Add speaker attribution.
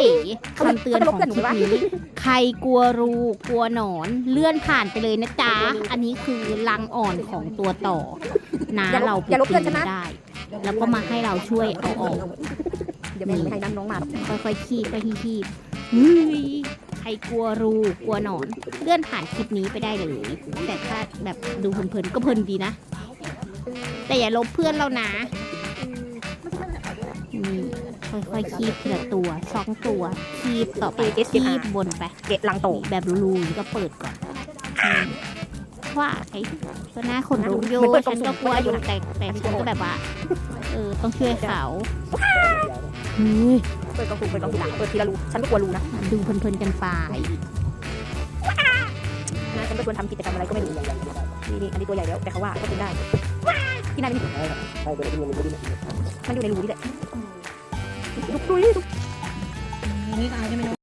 Speaker 1: เอ๋คำเตือนของคลิปนี้ใครกลัวรูกลัวหนอนเลื่อนผ่านไปเลยนะจ๊ะ อันนี้คือรังอ่อนของตัวต่อนะ
Speaker 2: อย่าลบ
Speaker 1: เรา
Speaker 2: อย่าลบ
Speaker 1: ปี
Speaker 2: เพื่อนฉันนะ
Speaker 1: ได้ แล้วก็มาให้เราช่วยเอาออก
Speaker 2: เดี๋ยวแม่ไม่ให้นั่งน้องมาหรอก
Speaker 1: ค่อยๆคีบไปที่คีบเฮ้ยใครกลัวรูกลัวหนอน เลื่อนผ่านคลิปนี้ไปได้เลยแต่ถ้าแบบดูเพลินๆก็เพลินดีนะ แต่อย่าลบเพื่อนเรานะนี่ ค่อยๆคีบทีละตัวสองตัวคีบต่อไปคีบบนไป
Speaker 2: เกะลังโต
Speaker 1: แบบรูๆก็เปิดก่อนอืมว่าไอ้ก็น่าคนรู้โย
Speaker 2: เหมือนเปิดกล่
Speaker 1: ฉั
Speaker 2: อง
Speaker 1: น
Speaker 2: สุ่
Speaker 1: ก็
Speaker 2: ม
Speaker 1: กลัวอยู่แต่แต่ฉันก็แบบว่าเออต้องช่วยเขาเฮ้ย
Speaker 2: เปิดกล่องสุ่มเปิดกล่องสุ่มเปิดทีละรูฉันก็กลัวรูนะ
Speaker 1: ดูเพลินๆกันไป
Speaker 2: นะฉันเป็นคนทำกิจกรรมอะไรก็ไม่รู้นี่นี่อันนี้ตัวใหญ่แล้วแต่เขาว่าก็กินได้กินได้ไหมมันอยู่ในรูนี่แหละ ทุกทุ